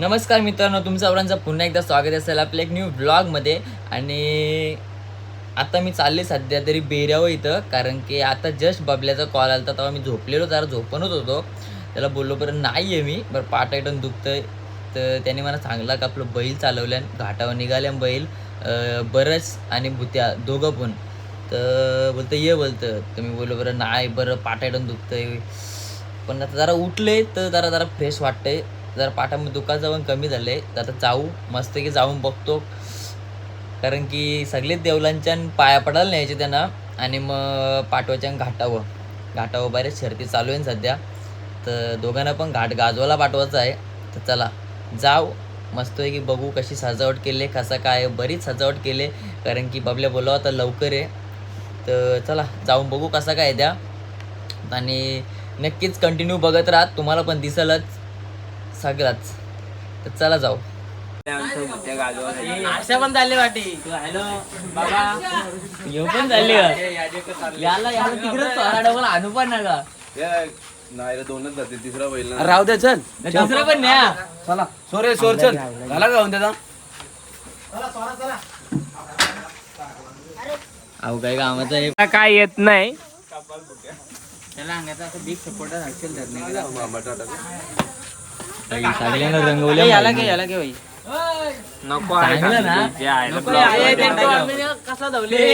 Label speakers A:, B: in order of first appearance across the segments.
A: नमस्कार मित्रांनो तुमचं सर्वांचं पुन्हा एकदा स्वागत असेल आपल्या एक न्यू ब्लॉगमध्ये आणि आता मी चालले सध्या तरी बेऱ्यावर इथं कारण की आता जस्ट बबल्याचा कॉल आला तेव्हा मी झोपलेलो जरा झोपणच होतो. त्याला बोललो बरं नाही आहे मी बरं पाठ दुखतं दुखतंय. तर त्याने मला सांगला का आपलं बैल चालवल्यान घाटावर निघाल्या बैल बरंच आणि भुत्या दोघं पण. तर बोलतं ये बोलतं तर मी बोललो बरं नाही बरं पाठ दुखतं दुखतंय. पण आता जरा उठले तर जरा जरा फ्रेश वाटतंय. जर पाठामध्ये दुखाचं पण कमी आहे तर आता जाऊ मस्त की जाऊन बघतो. कारण की सगळेच देवलांच्या पाया पडायला न्यायचे त्यांना. आणि मग पाठवायच्या घाटावं घाटावं बऱ्याच शर्ती चालू आहे सध्या. तर दोघांना पण घाट गाजवायला पाठवायचं आहे. तर चला जाऊ. मस्त आहे की बघू कशी सजावट केली आहे कसं काय बरीच सजावट केली. कारण की बबल्या बोलावं आता लवकर आहे तर चला जाऊन बघू कसा काय द्या आणि नक्कीच कंटिन्यू बघत राहा. तुम्हाला पण दिसलंच. सगळाच. तर चला जाऊ. पण चालले वाटी. हॅलो. बाबा. येऊ पण चालले याला याला तिकडेच चोरा डबल आणू पण नका.
B: नाही रे, दोनच जाते तिसरा बैल.
C: राहू दे चल.
A: दुसरं पण न्या.
C: चला. सोरे सोर चल. झाला का होऊन त्याचा?
A: अहो काय कामाचं आहे
D: काय येत नाही.
A: त्याला अंगाचा असं बिग सपोर्टर असेल धरणे. सगळ्यांना
C: याला घे याला घे बाई.
D: नको
A: चांगलं ना?
D: नको
A: कसा धावले?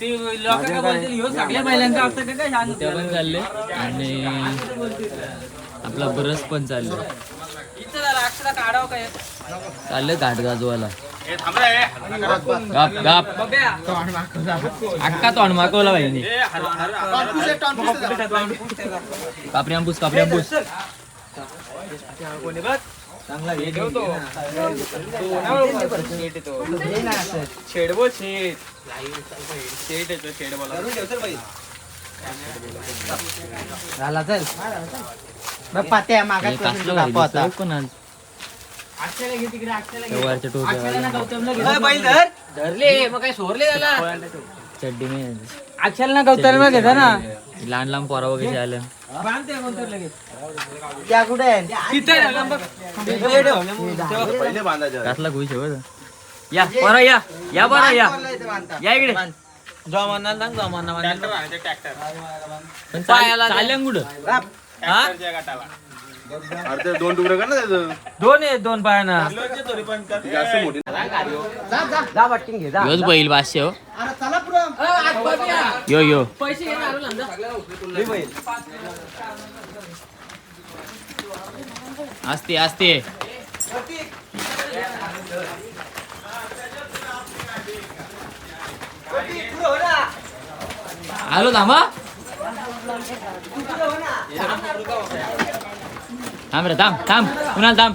A: सगळ्या बैलांचा त्या पण चालले. आणि आपला बरस पण चाललं. चाललं घाट गाजवाला गाप गाप. अक्का तोंड मागवला पाहिजे कापरी आंबूस कापरी आंबूस
D: छेडबो येतो
C: झाला चल बघ पात्या
A: वरच्या टोप्या
C: धरले मग काय सोरले त्याला
A: चड्डी नाही
C: ना गौतम घेता ना.
A: लहान लहान पोरा वगैरे आल्या
C: त्या कुठे
B: पहिले बांधायचे
A: बरं. या बरं या. या बरं या. या इकडे. पण चाल- चालल्या कुठं? हा?
B: दोन तुकडे कर ना त्याचं.
C: दोन आहे दोन पायाना.
B: जास्त मोठी.
C: जा पटकीन घे जा
A: योच बैल पाचशे हो. यो यो. असते असते आलो थांबा थांब रे थांब थांब. कुणाल थांब?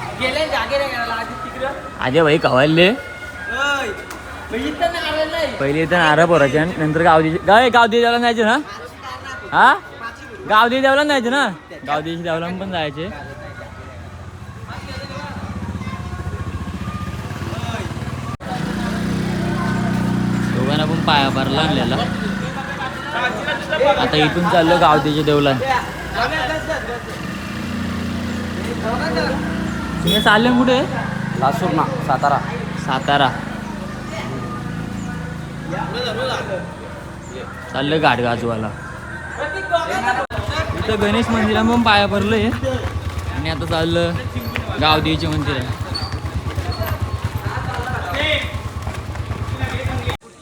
A: अजय भाई कवायले? पहिले इथं नारळ पोराच्या नंतर गावदी गाव गावदी देवाला जायचे ना? हा? गावदी देवाला जायचे ना? गावदेशी देवाला पण जायचे. दोघांना पण पाया भरला आणलेला आता इथून चाललो गावदेच्या देवला तुम्ही चालले कुठे
C: लासूर ना सातारा.
A: सातारा. चाललं गाठ गाजवाला इथं गणेश मंदिरा पण पाया पडलंय. आणि आता चाललं गावदेवीचे मंदिर आहे.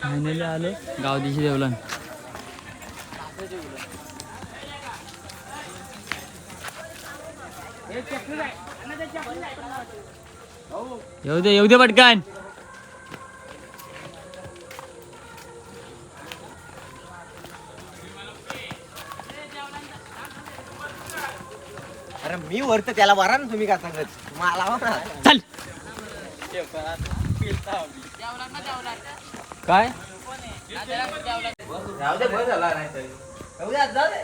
A: फायनली आलो गावदेवीची देवलन येऊ दे येऊ दे पटकन.
C: अरे मी वरत त्याला वारा ना तुम्ही का सांगत? मला
A: चल.
C: काय?
B: जाऊ दे, बरं झाला नाही तरी.
E: जाऊ दे, आज जाऊ दे.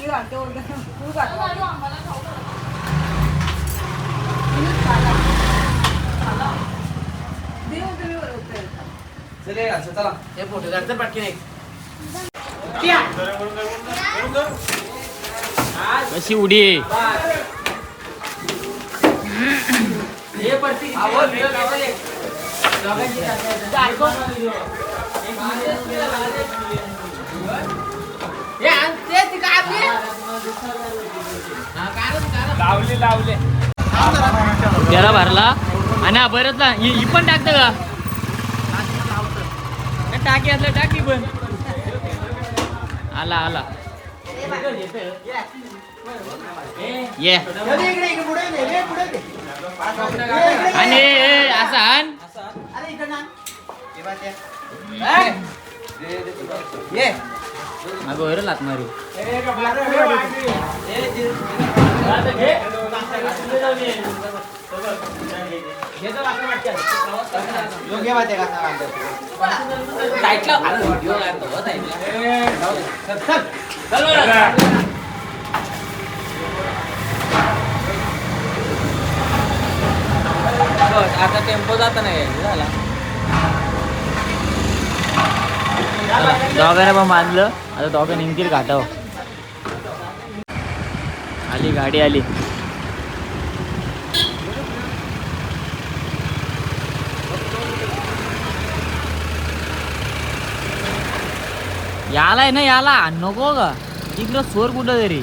E: मी घालते. तू.
B: चले
C: हे फोटो काढतं पटकी नाही
A: कशी उडी
C: हे पडती
D: लावले लावले.
A: त्याला भरला. आणि हा बरंच ना ही पण टाकतं का? टाकी असलं टाकी पण. आला आला. ये. आणि असं आण. अगं बरं लात मारू. हो, साईडला. चल बरं. बस, आता टेम्पो जाता नाही झाला. दोघांना पण बांधलं. आता दोघं निघतील घाटाव आली गाडी आली. याला आहे ना याला. नको का इकडं सोर कुठं तरी.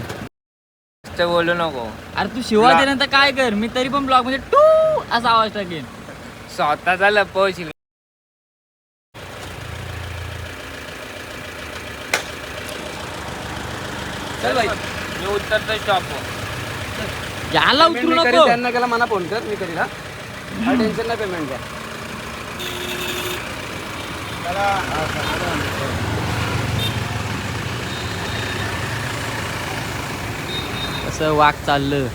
D: बोलू नको.
A: अरे तू शिवा दिल्यानंतर काय कर? मी तरी पण ब्लॉगमध्ये टू असा आवाज टाकेन.
D: स्वतःचा लपवशील.
C: चल भाई
D: मी उतरतो स्टॉप
A: याला उतरू नको.
C: त्यांना केला मला फोन कर मी करील हा. टेन्शन नाही पेमेंट द्या
A: कसं वाघ चाललं.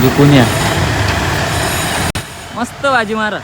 A: झुकून या. मस्त बाजी मारा.